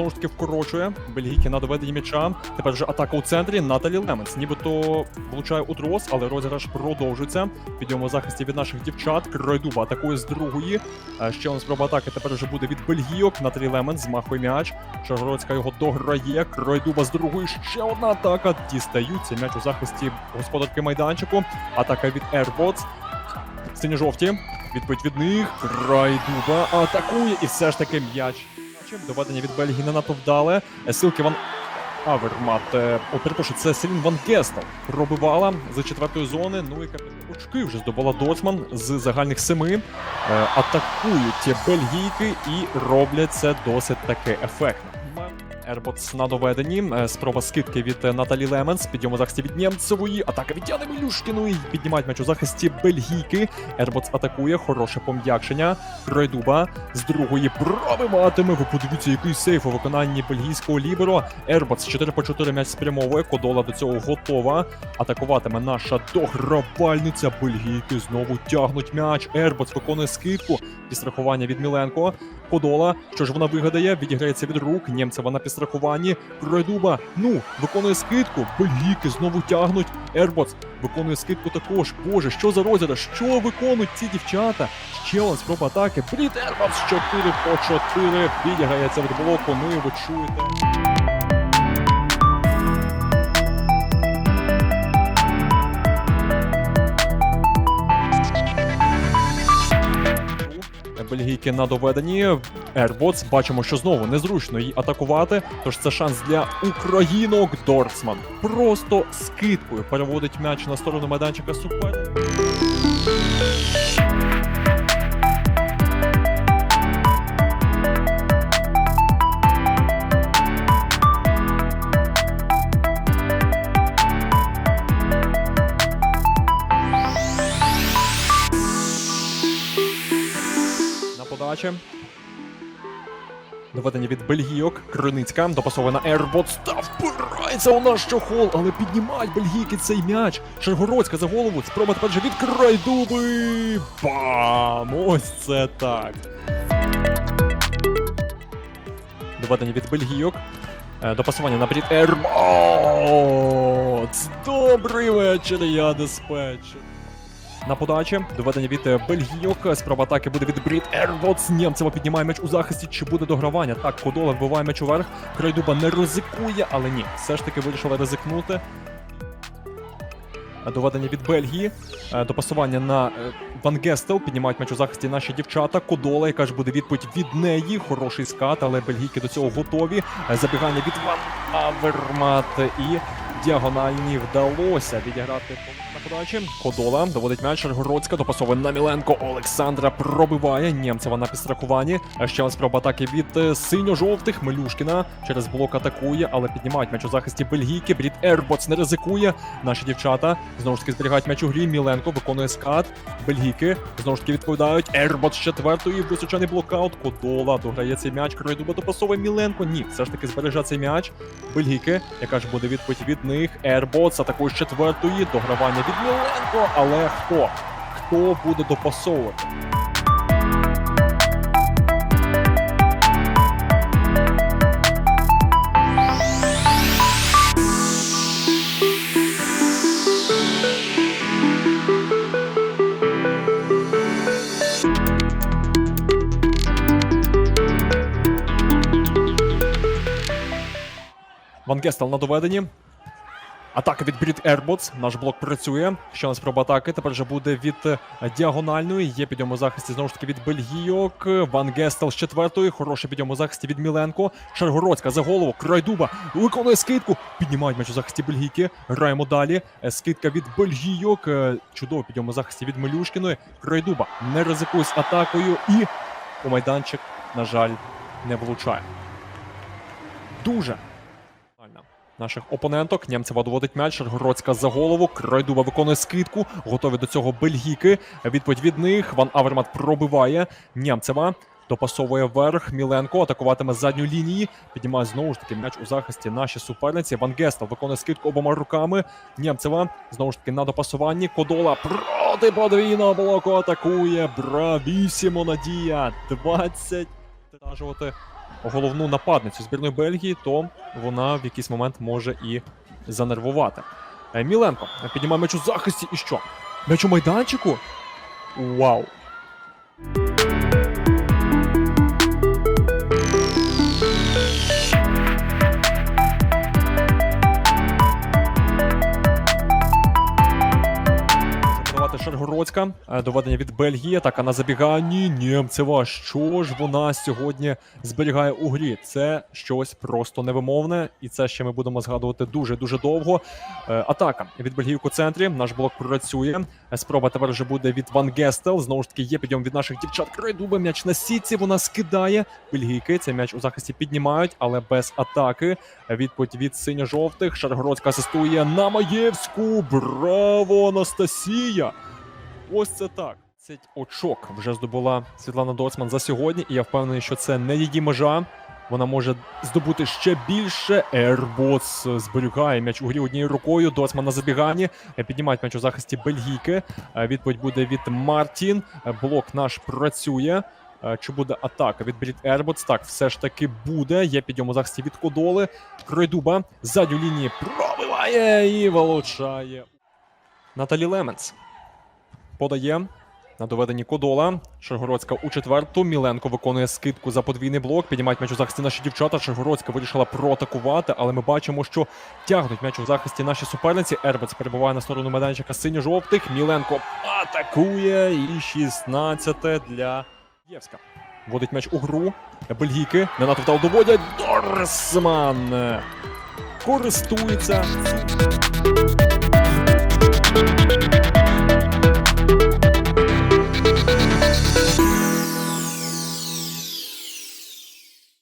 знову ж таки вкорочує. Бельгійки на доведенні м'яча. Тепер вже атака у центрі. Наталі Леменс. Нібито влучає у трос, але розіграш продовжується. Підйом у захисті від наших дівчат. Кройдуба атакує з другої. Е, Ще одна спроба атаки тепер вже буде від бельгійок. Наталі Леменс змахує м'яч. Шаргородська його дограє. Кройдуба з другої. Ще одна атака. Дістаються м'яч у захисті господарки майданчику. Атака від Airbots. Синьо-жовті. Відповідь від них. Крайдуба атакує. І все ж таки м'яч. Доведення від Бельгії не надто вдале. Е, Силки Ван Авермат. е, О, перепрошую, це Селін Ван Гестел. Пробивала з четвертої зони. Ну і очки вже здобула Доцман з загальних семи. Е, Атакують бельгійки і роблять це досить таки ефектно. Ерботс на доведенні. Е, Спроба скидки від е, Наталі Леменс. Підйом у захисті від Нємцевої. Атака від Яни Мілюшкіної. Піднімають м'яч у захисті Бельгійки. Ерботс атакує. Хороше пом'якшення. Кройдуба з другої пробиватиме. Ви подивіться, який сейф у виконанні бельгійського ліберо. Ерботс 4 по 4 м'яч спрямовує. Кодола до цього готова. Атакуватиме наша догравальниця. Бельгійки знову тягнуть м'яч. Ерботс виконує скидку. Підстрахування від Міленко. Кодола. Що ж вона вигадає? Відіграється від рук. Німцева на підстрахуванні. Кройдуба. Ну, виконує скидку. Бельгійки знову тягнуть. Ербоц виконує скидку також. Боже, що за розіграш? Що виконують ці дівчата? Ще одна спроба атаки. Брід Ербоц 4 по 4. Відіграється від блоку. Ну і ви чуєте. Бельгійки на доведенні. Airbots бачимо, що знову незручно її атакувати. Тож це шанс для українок. Дорцман просто скидкою переводить м'яч на сторону майданчика супер. На подачі. Доведення від бельгійок. Криницька допасована Airbots та впирається у наш чохол, але піднімають бельгійки цей м'яч. Шаргородська за голову. Спроба тепер же від Крайдуби. Бам! Ось це так. Доведення від бельгійок. Е, Допасування на брід Airbots. Добрий вечір, я диспетчер. На подачі доведення від е, бельгійок. Справа атаки буде від Брід Ервотс. Нємцева піднімає м'яч у захисті. Чи буде догравання? Так, Кодола вбиває м'яч уверх. Крайдуба не ризикує, але ні. Все ж таки вирішила ризикнути. Доведення від Бельгії. Е, Допасування на е, Ван Гестел. Піднімають м'яч у захисті наші дівчата. Кодола, яка ж буде відповідь від неї. Хороший скат, але бельгійки до цього готові. Забігання від Ван Авермат і діагональні вдалося відіграти на подачі. Кодола доводить м'яч Шаргородська, допасовує на Міленко. Олександра пробиває. Нємцева на підстрахуванні. Ще раз спроба атаки від е, синьо-жовтих. Мелюшкіна через блок атакує, але піднімають м'яч у захисті Бельгійки. Брід Ерботс не ризикує. Наші дівчата знову ж таки зберігають м'яч у грі. Міленко виконує скат. Бельгійки знову ж таки відповідають. Ерботс з четвертої. Височений блокаут. Кодола дограє цей м'яч. Кройдуба допасовує Міленко. Ні, все ж таки збереже цей м'яч. Бельгійки, яка ж буде відповідь від них. Airbots атакує з четвертої. Догравання від Міленко. Але хто? Хто буде допасовувати? Ван Гестел на доведенні. Атака від Брід Ерботс. Наш блок працює. Ще одна спроба атаки. Тепер вже буде від е, діагональної. Є підйом захисті знову ж таки від Бельгійок. Ван Гестел з четвертої. Хороший підйом у захисті від Міленко. Шаргородська за голову. Крайдуба. Виконує скидку. Піднімають м'яч у захисті Бельгійки. Граємо далі. Е, Скидка від Бельгійок. Е, Чудовий підйом у захисті від Мелюшкіної. Крайдуба не ризикує з атакою. І у майданчик, на жаль, не влучає. Дуже наших опоненток. Нємцева доводить м'яч. Шаргородська за голову. Крайдуба виконує скидку. Готові до цього бельгійки. Відповідь від них. Ван Авермат пробиває. Нємцева. Допасовує вверх. Міленко атакуватиме з задньої лінії. Піднімає знову ж таки м'яч у захисті наші суперниці. Ван Гестел виконує скидку обома руками. Нємцева знову ж таки на допасуванні. Кодола проти подвійного блоку атакує. Бравісімо Надія. 20 стражувати головну нападницю збірної Бельгії, то вона в якийсь момент може і занервувати. Е, Міленко піднімає м'яч у захисті і що? М'яч у майданчику? Вау! Подавати Е, Доведення від Бельгії. Атака на забіганні. Німцева. Що ж вона сьогодні зберігає у грі? Це щось просто невимовне, і це ще ми будемо згадувати дуже дуже довго. Е, Атака від Бельгійки у центрі. Наш блок працює. Е, Спроба тепер вже буде від Ван Гестел. Знову ж таки, є підйом від наших дівчат. Крайдуба м'яч на сітці. Вона скидає. Бельгійки цей м'яч у захисті піднімають, але без атаки. Відповідь від синьо-жовтих. Шаргородська асистує на Маєвську. Браво, Анастасія! Ось це так. 10 очок вже здобула Світлана Доцман за сьогодні, і я впевнений, що це не її межа. Вона може здобути ще більше. Ербоц зберігає м'яч у грі однією рукою. Доцман на забіганні. Е, Піднімають м'яч у захисті Бельгійки. Е, Відповідь буде від Мартін. Е, Блок наш працює. Чи буде атака від Брід Ерботс? Так, все ж таки буде. Є підйом у захисті від Кодоли. Кройдуба задню лінії пробиває і вилучає. Наталі Леменс подає на доведенні Кодола. Шаргородська у четверту. Міленко виконує скидку за подвійний блок. Піднімають м'яч у захисті наші дівчата. Шаргородська вирішила проатакувати, але ми бачимо, що тягнуть м'яч у захисті наші суперниці. Ербец перебуває на сторону майданчика синьо-жовтих. Міленко атакує. І 16 для Євська. Вводить м'яч у гру. Бельгійки не надто вдало доводять. Дорсман користується.